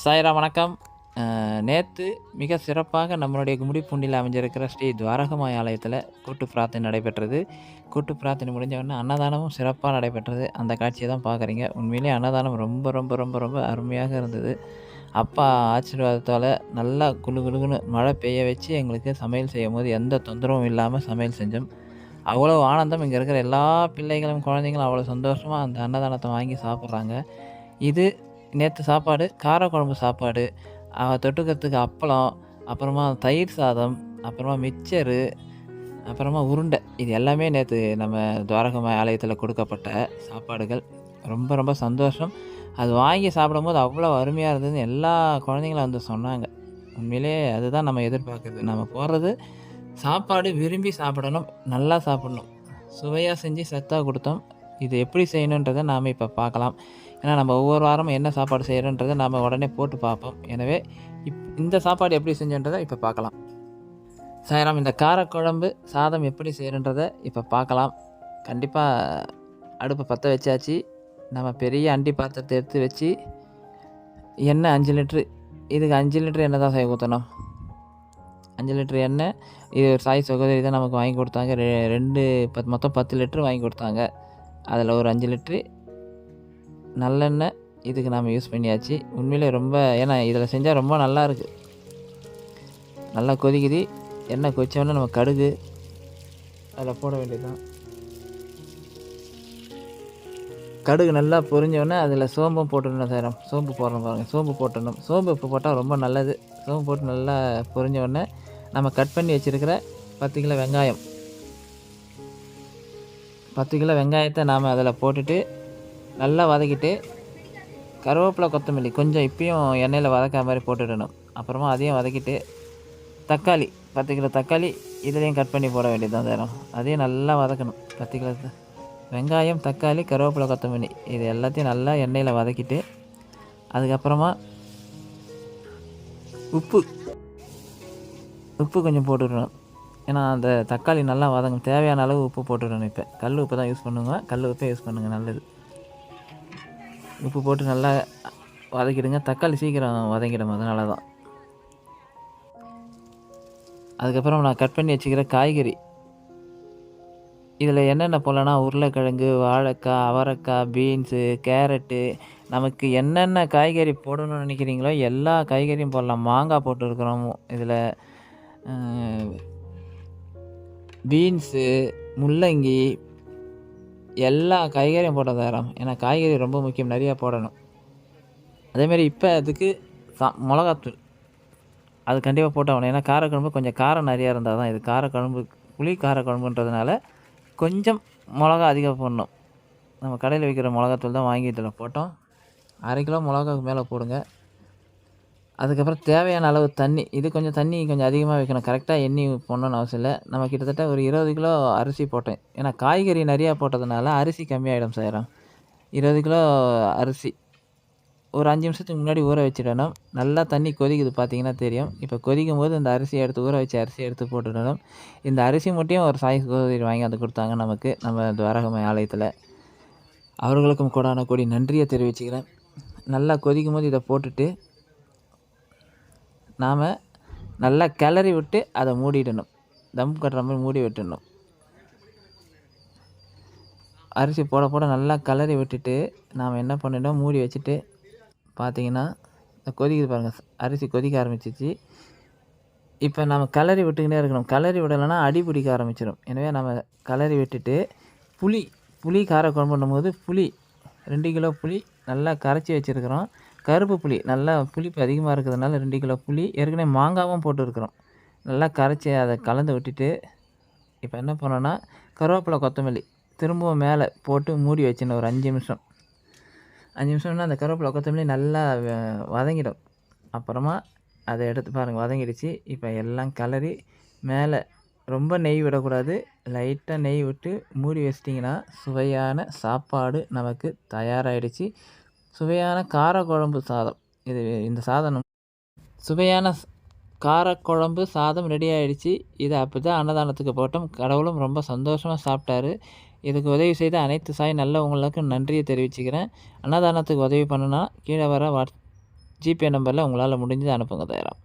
சாய்ரா வணக்கம். நேற்று மிக சிறப்பாக நம்மளுடைய கும்மிடிப்பூண்டியில் அமைஞ்சிருக்கிற ஸ்ரீ துவாரகமாய் ஆலயத்தில் கூட்டு பிரார்த்தனை நடைபெற்றது. கூட்டு பிரார்த்தனை முடிஞ்ச உடனே அன்னதானமும் சிறப்பாக நடைபெற்றது. அந்த காட்சியை தான் பார்க்குறீங்க. உண்மையிலேயே அன்னதானம் ரொம்ப ரொம்ப ரொம்ப ரொம்ப அருமையாக இருந்தது. அப்பா ஆசீர்வாதத்தால் நல்லா குழு குழுகுன்னு மழை பெய்ய வச்சு எங்களுக்கு சமையல் செய்யும் போது எந்த தொந்தரவும் இல்லாமல் சமையல் செஞ்சோம். அவ்வளோ ஆனந்தம் இங்கே இருக்கிற எல்லா பிள்ளைகளும் குழந்தைங்களும் அவ்வளோ சந்தோஷமாக அந்த அன்னதானத்தை வாங்கி சாப்பிட்றாங்க. இது நேற்று சாப்பாடு காரக்குழம்பு சாப்பாடு அஹ் தொட்டுக்கிறதுக்கு அப்பளம் அப்புறமா தயிர் சாதம் அப்புறமா மிச்சரு அப்புறமா உருண்டை. இது எல்லாமே நேற்று நம்ம துவாரகமாய் ஆலயத்தில் கொடுக்கப்பட்ட சாப்பாடுகள். ரொம்ப ரொம்ப சந்தோஷம். அது வாங்கி சாப்பிடும்போது அவ்வளோ அருமையாக இருந்ததுன்னு எல்லா குழந்தைங்களும் வந்து சொன்னாங்க. உண்மையிலே அதுதான் நம்ம எதிர்பார்க்குறது. நம்ம போடுறது சாப்பாடு விரும்பி சாப்பிடணும் நல்லா சாப்பிடணும். சுவையாக செஞ்சு சத்தாக கொடுத்தோம். இது எப்படி செய்யணுன்றதை நாம் இப்போ பார்க்கலாம். ஏன்னா நம்ம ஒவ்வொரு வாரமும் என்ன சாப்பாடு செய்கிறோன்றதை நாம் உடனே போட்டு பார்ப்போம். எனவே இப் இந்த சாப்பாடு எப்படி செஞ்சோன்றதை இப்போ பார்க்கலாம். சாயராம் இந்த காரக்குழம்பு சாதம் எப்படி செய்கிறன்றதை இப்போ பார்க்கலாம். கண்டிப்பாக அடுப்பை பற்ற வச்சாச்சு. நம்ம பெரிய அண்டி பாத்திரத்தை எடுத்து வச்சு எண்ணெய் அஞ்சு லிட்ரு இதுக்கு அஞ்சு லிட்ரு எண்ணெய் தான் செய்ய ஊற்றணும் அஞ்சு லிட்ரு எண்ணெய் இது ஒரு சாய் சகோதரி தான் நமக்கு வாங்கி கொடுத்தாங்க. ரெ ரெண்டு பத் மொத்தம் பத்து லிட்ரு வாங்கி கொடுத்தாங்க. அதில் ஒரு அஞ்சு லிட்ரு நல்லெண்ணெய் இதுக்கு நாம் யூஸ் பண்ணியாச்சு. உண்மையிலே ரொம்ப ஏன்னா இதில் செஞ்சால் ரொம்ப நல்லா இருக்குது நல்லா கொதிக்குது. எண்ணெய் கொதிச்சோடனே நம்ம கடுகு அதில் போட வேண்டியதுதான். கடுகு நல்லா பொரிஞ்சோடனே அதில் சோம்பும் போட்டுடணும் சார். சோம்பு போடணும் பாருங்கள் சோம்பு போட்டுடணும். சோம்பு இப்போ போட்டால் ரொம்ப நல்லது. சோம்பு போட்டு நல்லா பொரிஞ்சோடனே நம்ம கட் பண்ணி வச்சுருக்கிற பத்து கிலோ வெங்காயம். பத்து கிலோ வெங்காயத்தை நாம் அதில் போட்டுட்டு நல்லா வதக்கிட்டு கருவேப்பிலை கொத்தமல்லி கொஞ்சம் இப்பயும் எண்ணெயில் வதக்கிற மாதிரி போட்டுடணும். அப்புறமா அதையும் வதக்கிட்டு தக்காளி பத்து கிலோ தக்காளி இதுலேயும் கட் பண்ணி போட வேண்டியது தான் தரும். அதையும் நல்லா வதக்கணும். பத்து கிலோ வெங்காயம் தக்காளி கருவேப்பிலை கொத்தமல்லி இது எல்லாத்தையும் நல்லா எண்ணெயில் வதக்கிட்டு அதுக்கப்புறமா உப்பு உப்பு கொஞ்சம் போட்டுடணும். ஏன்னா அந்த தக்காளி நல்லா வதங்க தேவையான அளவு உப்பு போட்டுடணும் இப்போ. கல் உப்பு தான் யூஸ் பண்ணுங்க. கல் உப்பே யூஸ் பண்ணுங்கள் நல்லது. உப்பு போட்டு நல்லா வதக்கிடுங்க. தக்காளி சீக்கிரம் வதங்கிடும் அதனால தான். அதுக்கப்புறம் நான் கட் பண்ணி வச்சுக்கிற காய்கறி. இதில் என்னென்ன போடலன்னா உருளைக்கிழங்கு வாழைக்காய் அவரைக்காய் பீன்ஸு கேரட்டு நமக்கு என்னென்ன காய்கறி போடணும்னு நினைக்கிறீங்களோ எல்லா காய்கறியும் போடலாம். மாங்காய் போட்டுருக்குறோம் இதில். பீன்ஸு முள்ளங்கி எல்லா காய்கறியும் போட தரோம் ஏன்னா காய்கறி ரொம்ப முக்கியம். நிறையா போடணும். அதேமாரி இப்போ அதுக்கு சா மிளகாத்தூள். அது கண்டிப்பாக போட்டாகணும் ஏன்னா காரக்குழம்பு கொஞ்சம் காரம் நிறையா இருந்தால் தான் இது. காரக்குழம்பு புளி காரக்குழம்புன்றதுனால கொஞ்சம் மிளகா அதிகம் போடணும். நம்ம கடையில் விற்கிற மிளகாத்தூள் தான் வாங்கி இதில் போட்டோம். அரை கிலோ மிளகாக்கு மேலே போடுங்க. அதுக்கப்புறம் தேவையான அளவு தண்ணி இது கொஞ்சம் தண்ணி கொஞ்சம் அதிகமாக வைக்கணும். கரெக்டாக எண்ணி போடணும்னு அவசியம் இல்லை. நம்ம கிட்டத்தட்ட ஒரு இருபது கிலோ அரிசி போட்டேன். ஏன்னா காய்கறி நிறையா போட்டதுனால அரிசி கம்மியாயிடும் செய்கிறோம் இருபது கிலோ அரிசி ஒரு அஞ்சு நிமிஷத்துக்கு முன்னாடி ஊற வச்சிடணும். நல்லா தண்ணி கொதிக்குது பார்த்தீங்கன்னா தெரியும். இப்போ கொதிக்கும் போது இந்த அரிசியை எடுத்து ஊற வச்ச அரிசி எடுத்து போட்டுடணும். இந்த அரிசி மட்டும் ஒரு சாய் சகோதரி வாங்கி வந்து கொடுத்தாங்க நமக்கு நம்ம துவாரகமை ஆலயத்தில். அவர்களுக்கும் கூடான கூடி நன்றியை தெரிவிச்சுக்கிறேன். நல்லா கொதிக்கும் போது இதை போட்டுட்டு நாம் நல்லா கிளறி விட்டு அதை மூடிடணும். தம் கட்டுற மாதிரி மூடி விட்டுடணும் அரிசி போட போட நல்லா கிளறி விட்டுட்டு நாம் என்ன பண்ணிட்டோம்? மூடி வச்சுட்டு பார்த்தீங்கன்னா கொதிக்குது பாருங்கள் அரிசி கொதிக்க ஆரம்பிச்சிச்சு. இப்போ நம்ம கிளறி விட்டுக்கிட்டே இருக்கணும். கிளறி விடலைன்னா அடி பிடிக்க ஆரம்பிச்சிடும் எனவே நம்ம கிளறி விட்டுட்டு புளி புளி காரக்குழம்புன்னும் பண்ணும்போது புளி ரெண்டு கிலோ புளி நல்லா கரைச்சி வச்சுருக்குறோம். கருப்பு புளி நல்லா புளிப்பு அதிகமாக இருக்கிறதுனால ரெண்டு கிலோ புளி ஏற்கனவே மாங்காவும் போட்டுருக்குறோம். நல்லா கரைச்சி அதை கலந்து விட்டுட்டு இப்போ என்ன பண்ணோன்னா கருவேப்பிலை கொத்தமல்லி திரும்பவும் மேலே போட்டு மூடி வச்சிடணும் ஒரு அஞ்சு நிமிஷம். அஞ்சு நிமிஷம்னா அந்த கருவேப்பிலை கொத்தமல்லி நல்லா வதங்கிடும். அப்புறமா அதை எடுத்து பாருங்கள் வதங்கிடுச்சு. இப்போ எல்லாம் கலரி மேலே ரொம்ப நெய் விடக்கூடாது. லைட்டாக நெய் விட்டு மூடி வச்சிட்டிங்கன்னா சுவையான சாப்பாடு நமக்கு தயாராகிடுச்சு சுவையான காரக்குழம்பு சாதம். இது இந்த சாதனம். சுவையான காரக்குழம்பு சாதம் ரெடி ஆகிடுச்சு இதை அப்படி தான் அன்னதானத்துக்கு போட்டோம். கடவுளும் ரொம்ப சந்தோஷமாக சாப்பிட்டாரு. இதுக்கு உதவி செய்த அனைத்து சாய் நல்லவங்களுக்கு நன்றியை தெரிவிச்சுக்கிறேன். அன்னதானத்துக்கு உதவி பண்ணுனா கீழே வர வாட்ஸ் ஜிபே நம்பரில் உங்களால் முடிஞ்சது அனுப்புங்க தயாராக